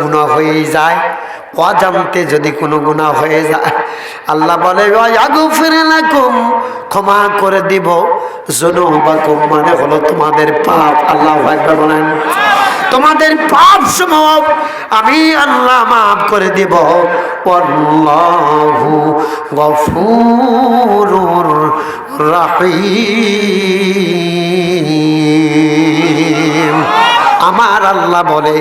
গুণা হয়ে যায়। অজান্তে যদি কোনো গুণা হয়ে যায়, আল্লাহ বলে ক্ষমা করে দিব। মানে হলো তোমাদের পাপ। আল্লাহ বলেন, তোমাদের পাপ সমূহ আমি আল্লাহ মাফ করে দিব। অল্লাহু আমার আল্লাহ বলে,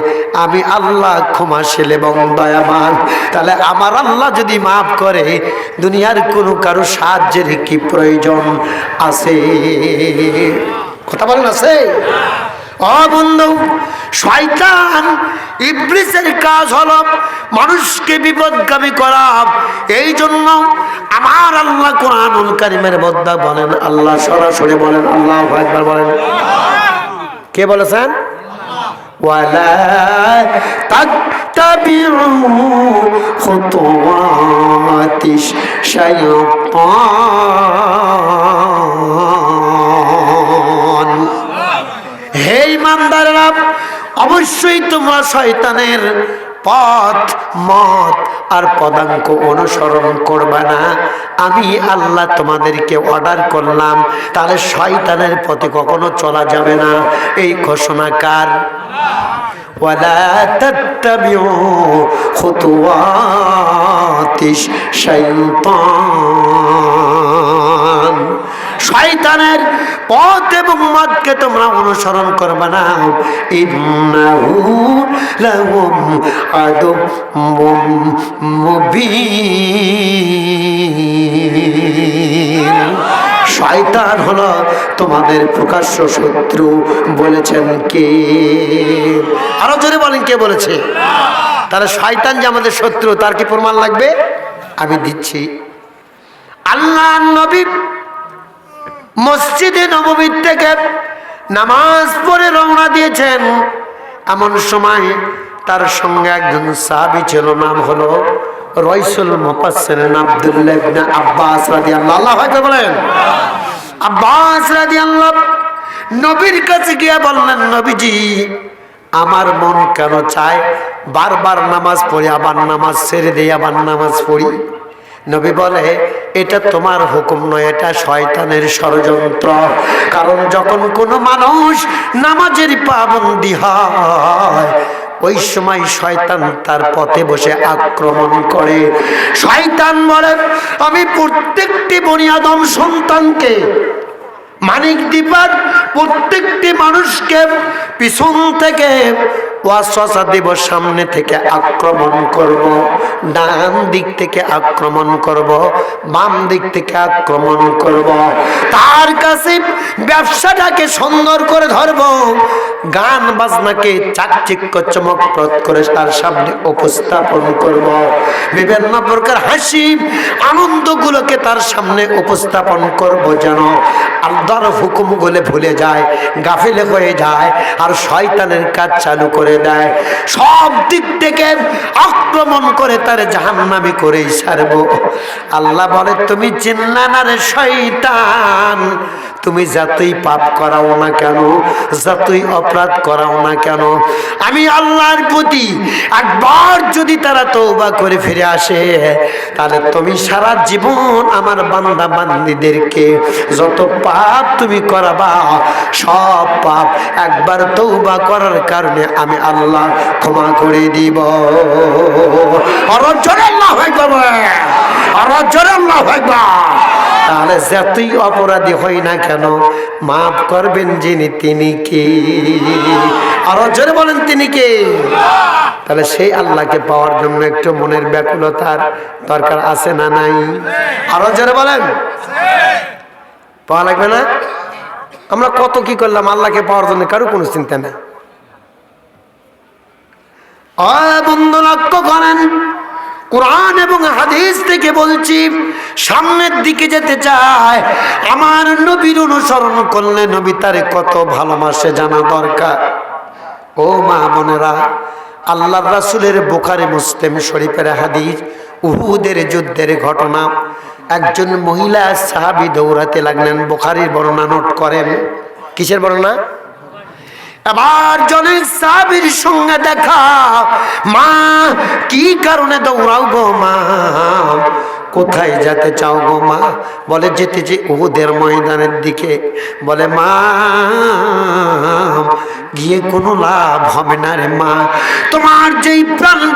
আমি আল্লাহ ক্ষমাশীল এবং দয়াবান। তাহলে আমার আল্লাহ যদি মাফ করে, দুনিয়ার কোনো কারও সাহায্যের কি প্রয়োজন আছে? কথা বলেন আছে? ও বন্ধু, শয়তান, ইবলিসের কাজ হলো মানুষকে বিপদগামী করা। এই জন্য আমার আল্লাহ কোরআনুল কারিমের মধ্যে বলেন, আল্লাহ সরাসরি বলেন, আল্লাহ বলেন। কে বলেছেন? ولا تتبعوا خطوات الشيطان হে ইমানদাররা অবশ্যই তোমরা শয়তানের পথ মত আর পদাঙ্ক অনুসরণ করবে না আমি আল্লাহ তোমাদেরকে অর্ডার করলাম তাহলে শয়তানের পথে কখনো চলা যাবে না এই ঘোষণা কার ولا تتبعوا خطوات الشيطان শয়তানের পথ এবং মতকে তোমরা অনুসরণ করবে না। শয়তান হলো তোমাদের প্রকাশ্য শত্রু বলেছেন কে? আরও জোরে বলেন কে বলেছে? তাহলে শয়তান যে আমাদের শত্রু, তার কি প্রমাণ লাগবে? আমি দিচ্ছি। আল্লাহ নবী মসজিদে নবমীর থেকে নামাজ পড়ে রওনা দিয়েছেন। এমন সময় তার সঙ্গে একজন সাহাবি ছিল, নাম হলো রয়সুল মুফাসসিরিন আব্দুল্লাহ আব্বাস রাদিয়াল্লাহু আল্লাহু আকবার বলেন। আব্বাস রাদিয়াল্লাহ নবীর কাছে গিয়ে বললেন, নবীজি, আমার মন কেন চায় বারবার নামাজ পড়ি, আবার নামাজ ছেড়ে দিই, আবার নামাজ পড়ি? নবী বলে এটা তোমার হুকুম নয়, এটা শয়তানের ষড়যন্ত্র। কারণ যখন কোনো মানুষ নামাজের পাবন্দি হয়, ওই সময় শয়তান তার পথে বসে আক্রমণ করে। শয়তান বলে, আমি প্রত্যেকটি বনিয়াদম সন্তানকে, মানিক দীপার প্রত্যেকটি মানুষকে পিছন থেকে ওয়াসওয়াসা দেব, সামনে থেকে আক্রমণ করব, ডান দিক থেকে আক্রমণ করব, বাম দিক থেকে আক্রমণ করব। তার কাছে ব্যবসাটাকে সুন্দর করে ধরব। গান বাজনাকে চাকচিক্য চমকপ্রদ করে তার সামনে উপস্থাপন করব। বিভিন্ন প্রকার হাসি, আনন্দগুলোকে তার সামনে উপস্থাপন করব যেন আল্লাহর হুকুমগুলো ভুলে যায়, গাফিলে হয়ে যায় আর শয়তানের কাজ চালু করে দেয়। সব দিক থেকে আক্রমণ করে তার জাহান্নামি করেই ছাড়বো। আল্লাহ বলে, তুমি চিন্না না রে শয়তান তুমি যতই পাপ করাও না কেন, যতই অপরাধ করাও না কেন, আমি আল্লাহর প্রতি একবার যদি তারা তৌবা করে ফিরে আসে, তাহলে তুমি সারা জীবন আমার বান্দা বান্দিদেরকে যত পাপ তুমি করাবা, সব পাপ একবার তৌবা করার কারণে আমি আল্লাহ ক্ষমা করে দিব। অরজরে আল্লাহ যাবে অরজরে আল্লাহ হয়ে তাহলে যতই অপরাধী হই না কেন? মাফ করবেন যিনি, তিনি কি? আরও জোরে বলেন, তিনি কে? তাহলে সেই আল্লাহকে পাওয়ার জন্য একটু মনের ব্যাকুলতার দরকার আছে না নাই? আরও জোরে বলেন। পাওয়া লাগবে না? আমরা কত কি করলাম, আল্লাহকে পাওয়ার জন্য কারও কোনো চিন্তা নেই। বন্ধু, লক্ষ্য করেন কোরআন এবং হাদিস থেকে বলছি, সামনের দিকে যেতে চায়। আমার নবীর অনুসরণ করলে নবী তারে কত ভালোবাসে জানা দরকার। ও মা বোনেরা আল্লাহ রাসুলের বোখারে মুসলিম শরীফের হাদিস, উহুদের যুদ্ধের ঘটনা। একজন মহিলা সাহাবি দৌড়াতে লাগলেন, বোখারির বর্ণনা নোট করেন। কিসের বর্ণনা? এবার জনের সাবির সঙ্গে দেখা। মা, কি কারণে দৌড়াও গো মা? কোথায় যেতে চাও গো মা? বলে যেতে যে ওদের ময়দানের দিকে। বলে, মা, গিয়ে কোনো লাভ হবে না রে মা। তোমার যেই প্রাণ